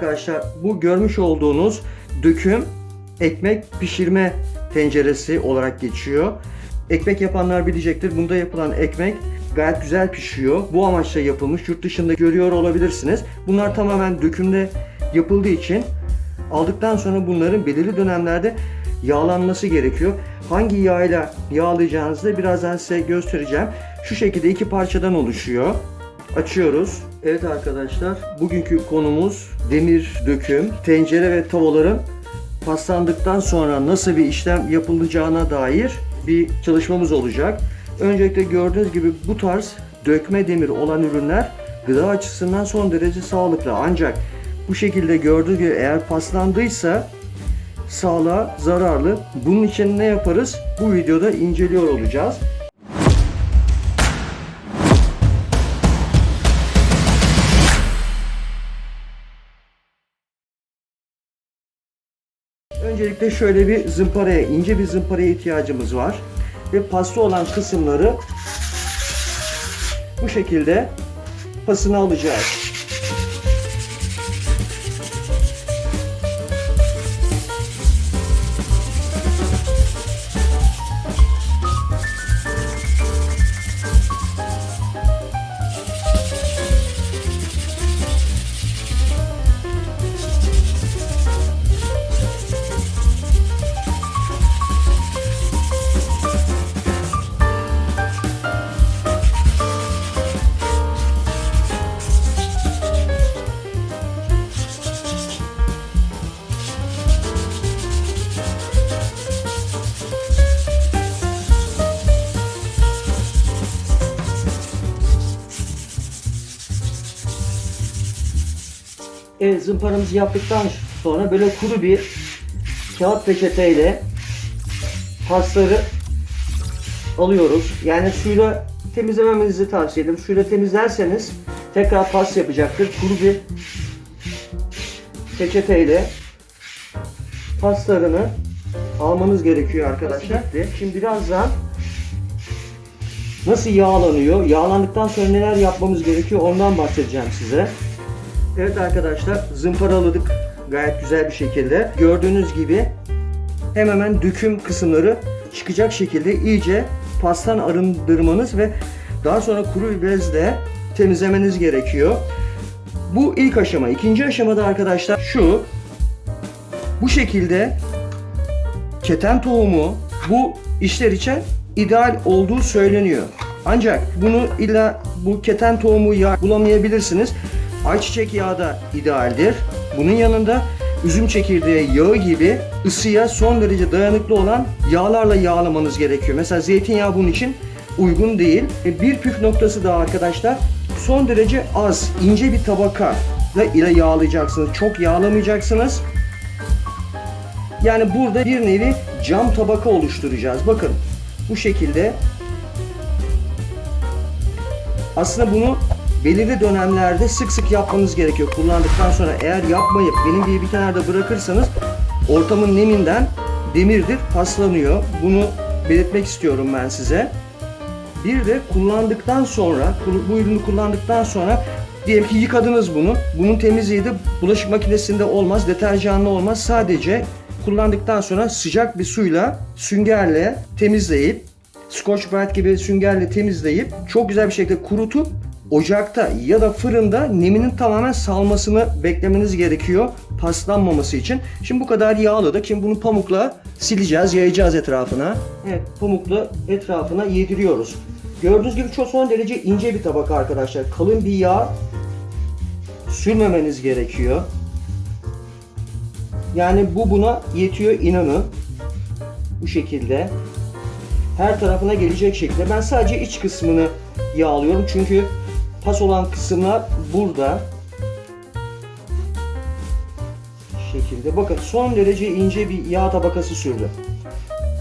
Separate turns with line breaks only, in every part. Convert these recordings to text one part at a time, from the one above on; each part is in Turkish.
arkadaşlar bu görmüş olduğunuz döküm ekmek pişirme tenceresi olarak geçiyor. Ekmek yapanlar bilecektir. Bunda yapılan ekmek gayet güzel pişiyor. Bu amaçla yapılmış. Yurt dışında görüyor olabilirsiniz. Bunlar tamamen dökümde yapıldığı için aldıktan sonra bunların belirli dönemlerde yağlanması gerekiyor. Hangi yağıyla yağlayacağınızı da birazdan size göstereceğim. Şu şekilde iki parçadan oluşuyor. Açıyoruz. Evet arkadaşlar, bugünkü konumuz demir döküm, tencere ve tavaların paslandıktan sonra nasıl bir işlem yapılacağına dair bir çalışmamız olacak. Öncelikle gördüğünüz gibi bu tarz dökme demir olan ürünler gıda açısından son derece sağlıklı. Ancak bu şekilde gördüğünüz gibi eğer paslandıysa sağlığa zararlı. Bunun için ne yaparız? Bu videoda inceliyor olacağız. Öncelikle şöyle bir zımparaya, ince bir zımparaya ihtiyacımız var. Ve paslı olan kısımları bu şekilde pasını alacağız. Evet zımparamızı yaptıktan sonra böyle kuru bir kağıt peçeteyle pasları alıyoruz. Yani suyla temizlememenizi tavsiye ederim. Suyla temizlerseniz tekrar pas yapacaktır. Kuru bir peçeteyle paslarını almanız gerekiyor arkadaşlar. Şimdi birazdan nasıl yağlanıyor, yağlandıktan sonra neler yapmamız gerekiyor ondan bahsedeceğim size. Evet arkadaşlar zımparaladık gayet güzel bir şekilde. Gördüğünüz gibi hemen hemen döküm kısımları çıkacak şekilde iyice pastan arındırmanız ve daha sonra kuru bezle temizlemeniz gerekiyor. Bu ilk aşama. İkinci aşamada arkadaşlar şu. Bu şekilde keten tohumu bu işler için ideal olduğu söyleniyor. Ancak bunu illa bu keten tohumu bulamayabilirsiniz. Ayçiçek yağı da idealdir. Bunun yanında üzüm çekirdeği yağı gibi ısıya son derece dayanıklı olan yağlarla yağlamanız gerekiyor. Mesela zeytinyağı bunun için uygun değil. E, Bir püf noktası daha arkadaşlar. Son derece az, ince bir tabaka ile yağlayacaksınız. Çok yağlamayacaksınız. Yani burada bir nevi cam tabaka oluşturacağız. Bakın bu şekilde. Aslında bunu belirli dönemlerde sık sık yapmanız gerekiyor. Kullandıktan sonra eğer yapmayıp benim gibi bir kenarda bırakırsanız ortamın neminden demirdir paslanıyor. Bunu belirtmek istiyorum ben size. Bir de kullandıktan sonra, bu ürünü kullandıktan sonra diyelim ki yıkadınız bunu. Bunun temizliği de bulaşık makinesinde olmaz, deterjanlı olmaz. Sadece kullandıktan sonra sıcak bir suyla, süngerle temizleyip, Scotch Brite gibi süngerle temizleyip çok güzel bir şekilde kurutup ocakta ya da fırında neminin tamamen salmasını beklemeniz gerekiyor paslanmaması için. Şimdi bu kadar yağladık. Şimdi bunu pamukla sileceğiz, yayacağız etrafına. Evet, pamukla etrafına yediriyoruz. Gördüğünüz gibi çok son derece ince bir tabaka arkadaşlar. Kalın bir yağ sürmemeniz gerekiyor. Yani bu buna yetiyor inanın. Bu şekilde. Her tarafına gelecek şekilde. Ben sadece iç kısmını yağlıyorum çünkü pas olan kısımlar burada. Bu şekilde. Bakın son derece ince bir yağ tabakası sürdü.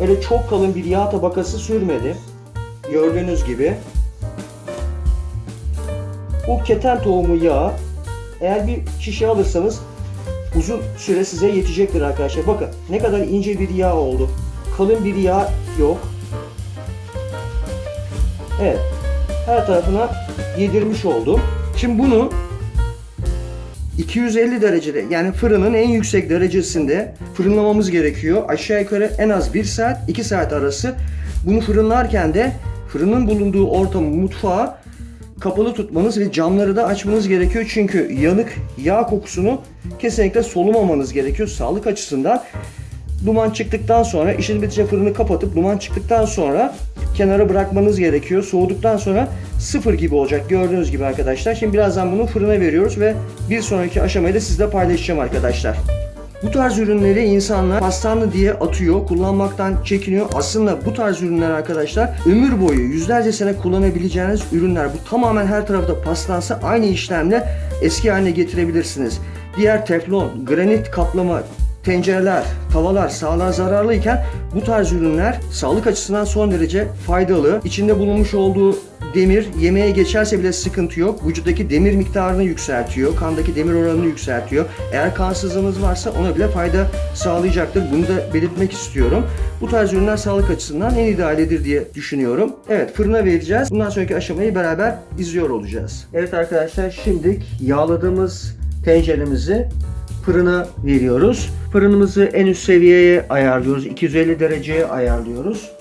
Öyle çok kalın bir yağ tabakası sürmedi. Gördüğünüz gibi. Bu keten tohumu yağı eğer bir şişe alırsanız uzun süre size yetecektir arkadaşlar. Bakın ne kadar ince bir yağ oldu. Kalın bir yağ yok. Evet. Her tarafına yedirmiş oldum. Şimdi bunu 250 derecede yani fırının en yüksek derecesinde fırınlamamız gerekiyor. Aşağı yukarı en az 1 saat 2 saat arası. Bunu fırınlarken de fırının bulunduğu ortamı mutfağı kapalı tutmanız ve camları da açmanız gerekiyor. Çünkü yanık yağ kokusunu kesinlikle solumamanız gerekiyor sağlık açısından. Duman çıktıktan sonra işin bitince fırını kapatıp duman çıktıktan sonra kenara bırakmanız gerekiyor. Soğuduktan sonra sıfır gibi olacak gördüğünüz gibi arkadaşlar. Şimdi birazdan bunu fırına veriyoruz ve bir sonraki aşamayı da sizle paylaşacağım arkadaşlar. Bu tarz ürünleri insanlar pastanlı diye atıyor, kullanmaktan çekiniyor. Aslında bu tarz ürünler arkadaşlar ömür boyu yüzlerce sene kullanabileceğiniz ürünler. Bu tamamen her tarafta paslansa aynı işlemle eski haline getirebilirsiniz. Diğer teflon, granit kaplama, tencereler, tavalar sağlığa zararlıyken bu tarz ürünler sağlık açısından son derece faydalı. İçinde bulunmuş olduğu demir yemeğe geçerse bile sıkıntı yok. Vücuttaki demir miktarını yükseltiyor. Kandaki demir oranını yükseltiyor. Eğer kansızlığınız varsa ona bile fayda sağlayacaktır. Bunu da belirtmek istiyorum. Bu tarz ürünler sağlık açısından en idealidir diye düşünüyorum. Evet fırına vereceğiz. Bundan sonraki aşamayı beraber izliyor olacağız. Evet arkadaşlar şimdi yağladığımız tenceremizi fırına veriyoruz. Fırınımızı en üst seviyeye ayarlıyoruz. 250 dereceye ayarlıyoruz.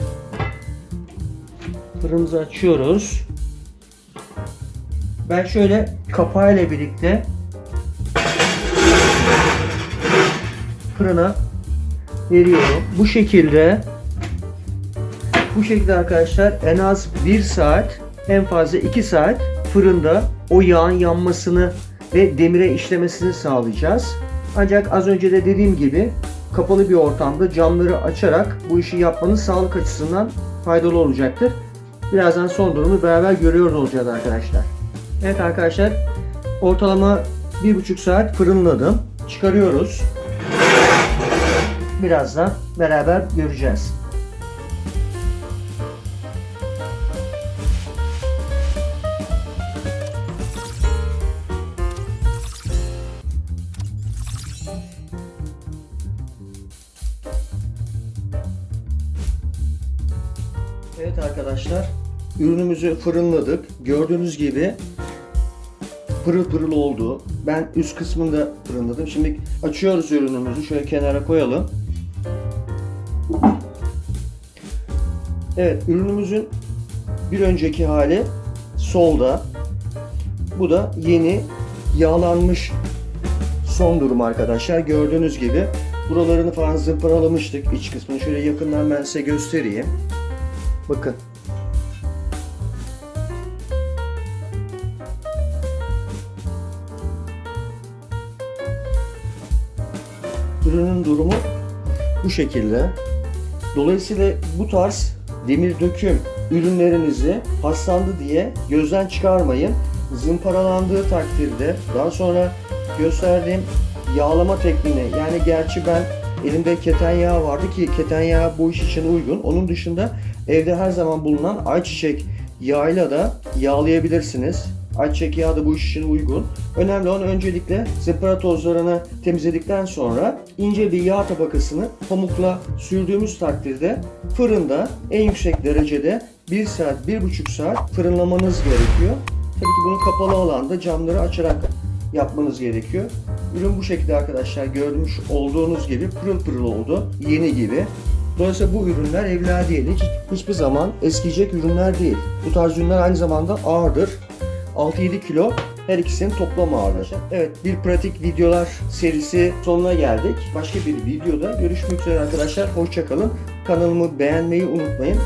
Fırınımızı açıyoruz. Ben şöyle kapağıyla birlikte fırına veriyorum. Bu şekilde bu şekilde arkadaşlar en az 1 saat en fazla 2 saat fırında o yağın yanmasını ve demire işlemesini sağlayacağız. Ancak az önce de dediğim gibi kapalı bir ortamda camları açarak bu işi yapmanız sağlık açısından faydalı olacaktır. Birazdan son durumu beraber görüyor olacağız arkadaşlar. Evet arkadaşlar ortalama 1,5 saat fırınladım. Çıkarıyoruz. Birazdan beraber göreceğiz. Ürünümüzü fırınladık. Gördüğünüz gibi pırıl pırıl oldu. Ben üst kısmını da fırınladım. Şimdi açıyoruz ürünümüzü. Şöyle kenara koyalım. Evet, ürünümüzün bir önceki hali solda. Bu da yeni yağlanmış son durum arkadaşlar. Gördüğünüz gibi buralarını falan zımparalamıştık iç kısmını. Şöyle yakından ben size göstereyim. Bakın. Ürünün durumu bu şekilde. Dolayısıyla bu tarz demir döküm ürünlerinizi paslandı diye gözden çıkarmayın. Zımparalandığı takdirde daha sonra gösterdiğim yağlama tekniğine yani gerçi ben elimde keten yağı vardı ki keten yağı bu iş için uygun. Onun dışında evde her zaman bulunan ayçiçek yağıyla da yağlayabilirsiniz. Ayçiçek yağı da bu iş için uygun. Önemli olan öncelikle zımpara tozlarını temizledikten sonra ince bir yağ tabakasını pamukla sürdüğümüz takdirde fırında en yüksek derecede 1 saat, 1,5 saat fırınlamanız gerekiyor. Tabii ki bunu kapalı alanda camları açarak yapmanız gerekiyor. Ürün bu şekilde arkadaşlar görmüş olduğunuz gibi pırıl pırıl oldu. Yeni gibi. Dolayısıyla bu ürünler evladiyelik hiçbir zaman eskiyecek ürünler değil. Bu tarz ürünler aynı zamanda ağırdır. 6-7 kilo her ikisinin toplam ağırlığı. Evet bir pratik videolar serisi sonuna geldik. Başka bir videoda görüşmek üzere arkadaşlar. Hoşçakalın. Kanalımı beğenmeyi unutmayın.